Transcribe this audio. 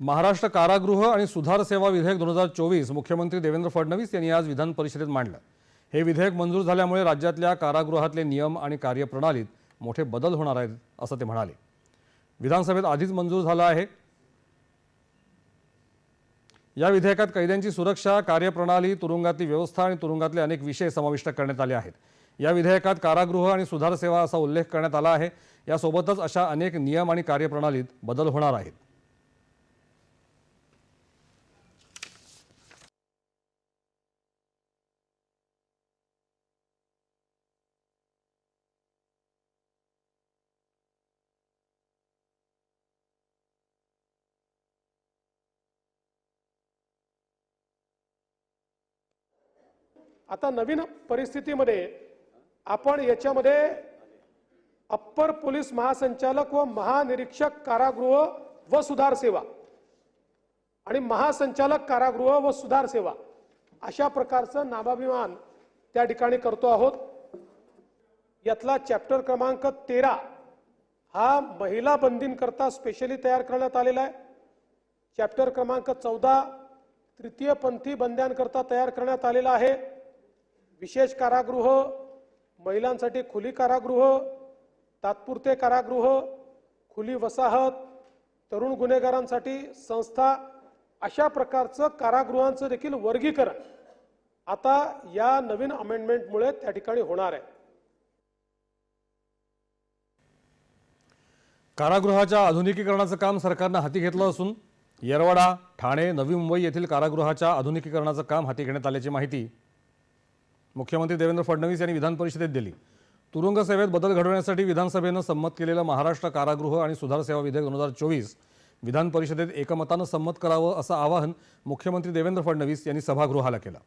महाराष्ट्र कारागृह आणि सुधार सेवा विधेयक दोन हजार चोवीस मुख्यमंत्री देवेंद्र फडणवीस यांनी आज विधान परिषदेत मांडलं. हे विधेयक मंजूर झाल्यामुळे राज्यातल्या कारागृहातले नियम आणि कार्यप्रणालीत मोठे बदल होणार आहेत असं ते म्हणाले. विधानसभेत आधीच मंजूर झालं आहे. या विधेयकात कैद्यांची सुरक्षा कार्यप्रणाली तुरुंगातली व्यवस्था आणि तुरुंगातले अनेक विषय समाविष्ट करण्यात आले आहेत. या विधेयकात कारागृह आणि सुधार सेवा असा उल्लेख करण्यात आला आहे. यासोबतच अशा अनेक नियम आणि कार्यप्रणालीत बदल होणार आहेत. आता नवीन परिस्थितीमध्ये आपण याच्यामध्ये अप्पर पोलीस महासंचालक व महानिरीक्षक कारागृह व सुधार सेवा आणि महासंचालक कारागृह व सुधार सेवा अशा प्रकारचं नामाभिमान त्या ठिकाणी करतो आहोत. यातला चॅप्टर क्रमांक तेरा हा महिला बंदींकरता स्पेशली तयार करण्यात आलेला आहे. चॅप्टर क्रमांक चौदा तृतीयपंथी बंद्यांकरता तयार करण्यात आलेला आहे. विशेष कारागृह महिलांसाठी खुली कारागृह तात्पुरते कारागृह खुली वसाहत तरुण गुन्हेगारांसाठी संस्था अशा प्रकारचं कारागृहांचं देखील वर्गीकरण आता या नवीन अमेंडमेंटमुळे त्या ठिकाणी होणार आहे. कारागृहाच्या आधुनिकीकरणाचं काम सरकारनं हाती घेतलं असून येरवाडा ठाणे नवी मुंबई येथील कारागृहाच्या आधुनिकीकरणाचं काम हाती घेण्यात आल्याची माहिती मुख्यमंत्री देवेंद्र फडणवीस यांनी विधान परिषदेत दिली. तुरुंग सेवेत बदल घडवण्यासाठी विधानसभेनं संमत केलेलं महाराष्ट्र कारागृह आणि सुधार सेवा विधेयक दोन हजार चोवीस विधान परिषदेत एकमतानं संमत करावं असं आवाहन मुख्यमंत्री देवेंद्र फडणवीस यांनी सभागृहाला केलं.